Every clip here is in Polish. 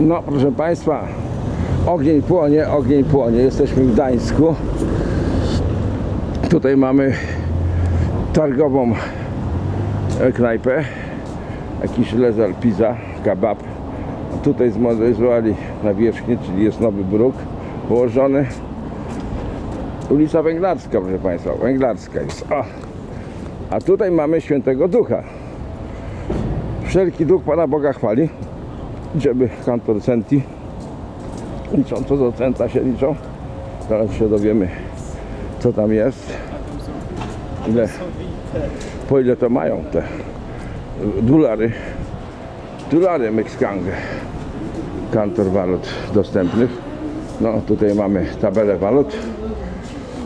No, proszę Państwa, ogień płonie, ogień płonie. Jesteśmy w Gdańsku. Tutaj mamy targową e, knajpę. Jakiś lezal pizza, kebab. Tutaj zmodernizowali nawierzchnię, czyli jest nowy bruk położony. Ulica Węglarska, proszę Państwa, Węglarska jest. O. A tutaj mamy Świętego Ducha. Wszelki duch Pana Boga chwali. Idziemy kantor centi. Liczą, co do centa się liczą. Zaraz się dowiemy, co tam jest. Ile, po ile to mają te dolary. Dolary meksykange. Kantor walut dostępnych. No tutaj mamy tabelę walut.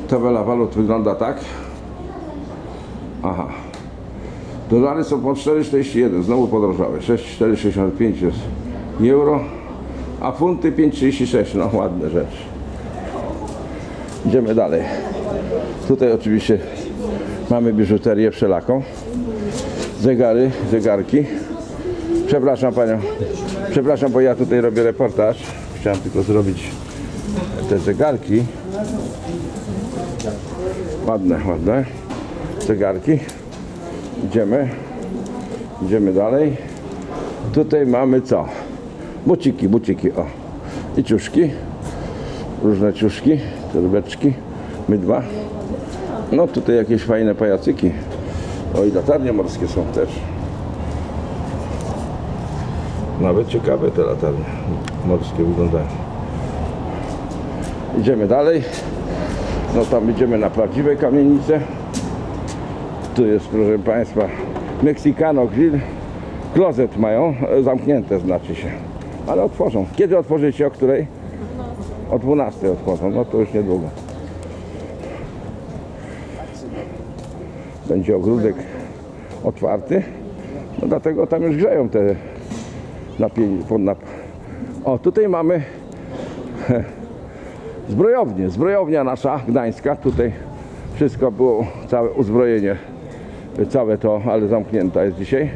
Tabela walut wygląda tak. Aha. Dolary są po 4,41, znowu podrożały. 6,465 jest euro, a funty 5,36, no ładne rzeczy. Idziemy dalej. Tutaj oczywiście mamy biżuterię wszelaką. Zegary, zegarki. Przepraszam panią, przepraszam, bo ja tutaj robię reportaż. Chciałem tylko zrobić te zegarki. Ładne, ładne zegarki. Idziemy. Idziemy dalej. Tutaj mamy co? Buciki, buciki, o. I ciuszki. Różne ciuszki, torebeczki, mydła. No tutaj jakieś fajne pajacyki. O i latarnie morskie są też. Nawet ciekawe te latarnie morskie wyglądają. Idziemy dalej. No tam idziemy na prawdziwe kamienice. Tu jest, proszę Państwa, Mexicano Grill. Klozet mają, e, zamknięte znaczy się. Ale otworzą. Kiedy otworzycie? O której? O 12 otworzą, no to już niedługo. Będzie ogródek otwarty. No dlatego tam już grzeją te napięcie. Nap... O, tutaj mamy zbrojownię. Zbrojownia nasza, gdańska. Tutaj wszystko było, całe uzbrojenie, całe to, ale zamknięta jest dzisiaj.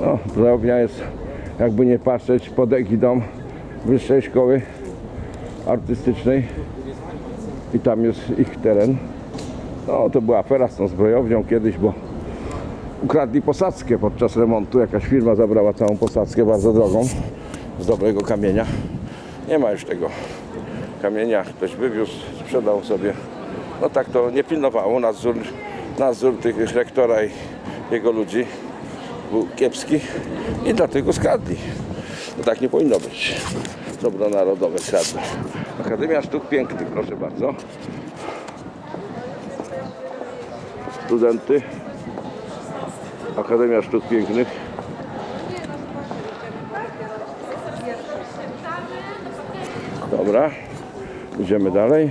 No, zbrojownia jest, jakby nie patrzeć, pod egidą Wyższej Szkoły Artystycznej. I tam jest ich teren. No, to była afera z tą zbrojownią kiedyś, bo ukradli posadzkę podczas remontu. Jakaś firma zabrała całą posadzkę, bardzo drogą, z dobrego kamienia. Nie ma już tego kamienia, ktoś wywiózł, sprzedał sobie. No tak to nie pilnowało. Nadzór, nadzór tych rektora i jego ludzi był kiepski i dlatego skradli. No tak nie powinno być. Dobro narodowe skradli. Akademia Sztuk Pięknych, proszę bardzo. Studenty. Akademia Sztuk Pięknych. Dobra. Idziemy dalej.